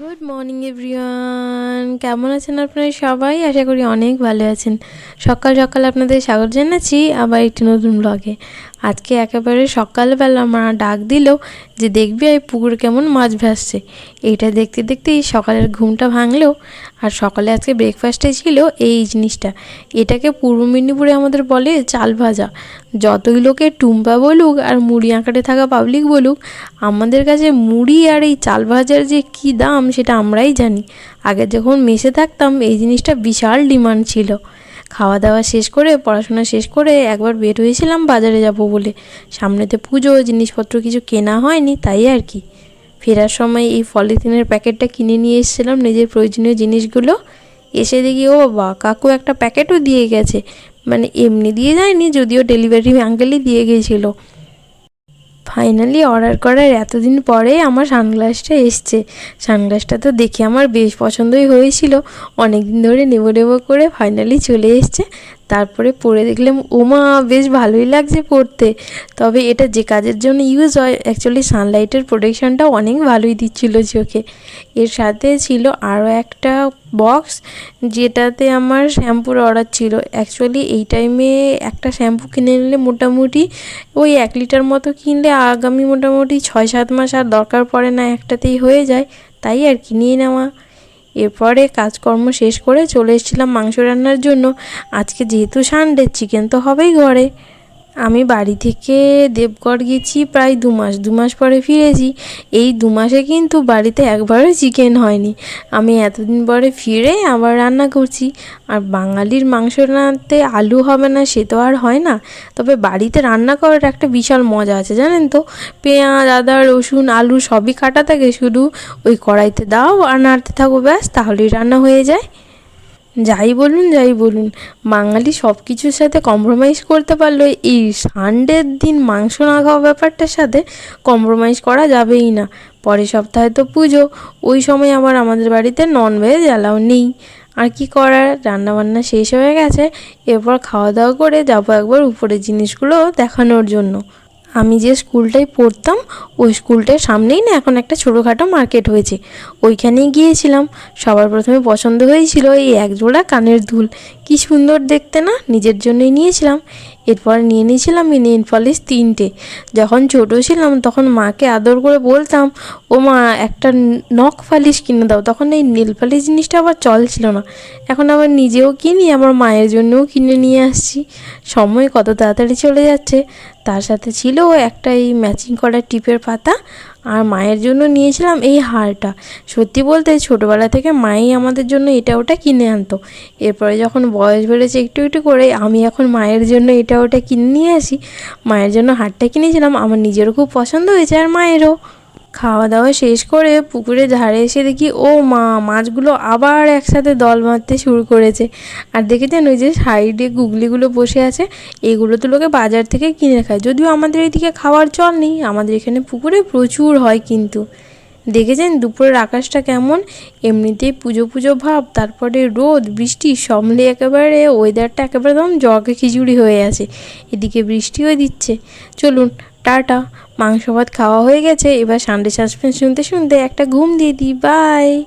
Good morning everyone কেমন আছেন আপনারা সবাই? আশা করি অনেক ভালো আছেন। সকাল সকাল আপনাদের স্বাগত জানাচ্ছি আবার একটি নতুন ব্লগে আজকে একেবারে সকালবেলা মা ডাক দিল যে, দেখবি এই পুকুরে কেমন মাছ ভাসছে? এইটা দেখতে দেখতেই সকালের ঘুমটা ভাঙলো আর সকালে আজকে ব্রেকফাস্টে ছিল এই জিনিসটা। এটাকে পূর্ব মেদিনীপুরে আমাদের বলে চাল ভাজা। যতই লোকে টুম্পা বলুক আর মুড়ি আঁকাটে থাকা পাবলিক বলুক, আমাদের কাছে মুড়ি আর এই চাল ভাজার যে কী দাম সেটা আমরাই জানি। আগে যখন মেসে থাকতাম, এই জিনিসটা বিশাল ডিমান্ড ছিল। খাওয়া দাওয়া শেষ করে, পড়াশোনা শেষ করে একবার বের হয়েছিলাম বাজারে যাব বলে। সামনেতে পুজো, জিনিসপত্র কিছু কেনা হয়নি, তাই আর কি। ফেরার সময় এই পলিথিনের প্যাকেটটা কিনে নিয়ে এসেছিলাম নিজের প্রয়োজনীয় জিনিসগুলো। এসে দেখি, ও বাবা কাকু একটা প্যাকেটও দিয়ে গেছে। মানে এমনি দিয়ে যায়নি, যদিও ডেলিভারি আঙ্কেলই দিয়ে গিয়েছিল ফাইনালি অর্ডার করার এতদিন পরে আমার সানগ্লাসটা এসছে। সানগ্লাসটা তো দেখে আমার বেশ পছন্দই হয়েছিল। অনেক দিন ধরে নেব নেব করে ফাইনালি চলে এসছে। তারপরে পরে দেখলাম ওমা বেশ ভালোই লাগছে পরতে তবে এটা যে কাজের জন্য ইউজ হয় অ্যাকচুয়ালি সানলাইটের প্রোটেকশনটা অনেক ভালোই দিচ্ছিল চোখে। এর সাথে ছিল আরও একটা বক্স যেটাতে আমার শ্যাম্পুর অর্ডার ছিল। অ্যাকচুয়ালি এই টাইমে একটা শ্যাম্পু কিনে নিলে মোটামুটি ওই এক লিটার মতো কিনলে আগামী মোটামুটি ছয় সাত মাস আর দরকার পড়ে না একটাতেই হয়ে যায়, তাই আর কি নিয়ে নেওয়া। এরপরে কাজকর্ম শেষ করে চলে এসেছিলাম মাংস রান্নার জন্য। আজকে যেহেতু সানডে চিকেন তো হবেই ঘরে। আমি বাড়ি থেকে দেবগড় গেছি প্রায় দু মাস দু মাস পরে ফিরেছি। এই দু মাসে কিন্তু বাড়িতে একবারও চিকেন হয়নি। আমি এতদিন পরে ফিরে আবার রান্না করছি। আর বাঙালির মাংস রান্নাতে আলু হবে না, সে তো আর হয় না। তবে বাড়িতে রান্না করার একটা বিশাল মজা আছে, জানেন তো? পেঁয়াজ, আদা, রসুন, আলু সবই কাটা থাকে। শুধু ওই কড়াইতে দাও আর নাড়তে থাকো, ব্যাস, তাহলেই রান্না হয়ে যায়। যাই বলুন যাই বলুন। বাঙালি সব কিছুর সাথে কম্প্রোমাইজ করতে পারল এই সানডের দিন মাংস না খাওয়া ব্যাপারটার সাথে কম্প্রোমাইজ করা যাবেই না। পরের সপ্তাহে তো পুজো। ওই সময় আবার আমাদের বাড়িতে ননভেজ অ্যালাউ নেই। আর কি করার? রান্নাবান্না শেষ হয়ে গেছে। এরপর খাওয়া দাওয়া করে যাব একবার উপরের জিনিসগুলো দেখানোর জন্য। আমি যে স্কুলটায় পড়তাম, ওই স্কুলটার সামনেই না এখন একটা ছোটোখাটো মার্কেট হয়েছে। ওইখানেই গিয়েছিলাম। সবার প্রথমে পছন্দ হয়েছিল এই একজোড়া কানের দুল। কি সুন্দর দেখতে না? নিজের জন্যই নিয়েছিলাম। এরপর নিয়ে নিয়েছিলাম এই নেল পলিশ তিনটে। যখন ছোট ছিলাম তখন মাকে আদর করে বলতাম, ও মা, একটা নখ পালিশ কিনে দাও। তখন এই নেল পালিশ জিনিসটা আবার চল ছিল না। এখন আবার নিজেও কিনি আমার মায়ের জন্যও কিনে নিয়ে আসছি। সময় কত তাড়াতাড়ি চলে যাচ্ছে। তার সাথে ছিল একটা এই ম্যাচিং করা টিপের পাতা। আর মায়ের জন্য নিয়েছিলাম এই হারটা। সত্যি বলতে ছোটোবেলা থেকে মাই আমাদের জন্য এটা ওটা কিনে আনতো। এরপরে যখন বয়স বেড়েছে একটু একটু করে আমি এখন মায়ের জন্য এটা ওটা কিনে নিয়ে আসি। মায়ের জন্য হারটা কিনেছিলাম, আমার নিজেরও খুব পছন্দ হয়েছে আর মায়েরও। খাওয়া দাওয়া শেষ করে পুকুরে ধারে এসে দেখি, ও মা, মাছগুলো আবার একসাথে দল মারতে শুরু করেছে। আর দেখেছেন ওই যে সাইডে গুগলিগুলো বসে আছে, এগুলো তো লোকে বাজার থেকে কিনে খায়। যদিও আমাদের এদিকে খাওয়ার চল নেই, আমাদের এখানে পুকুরে প্রচুর হয় কিন্তু। দেখেছেন দুপুরের আকাশটা কেমন? এমনিতেই পুজো পুজো ভাব, তারপরে রোদ, বৃষ্টি সব একেবারে ওয়েদারটা একেবারে একদম জগে খিচুড়ি হয়ে আছে। এদিকে বৃষ্টিও দিচ্ছে। চলুন, টাটা। মাংস ভাত খাওয়া হয়ে গেছে, এবার সানডে সাসপেন্স শুনতে শুনতে একটা ঘুম দিয়ে দিই। বাই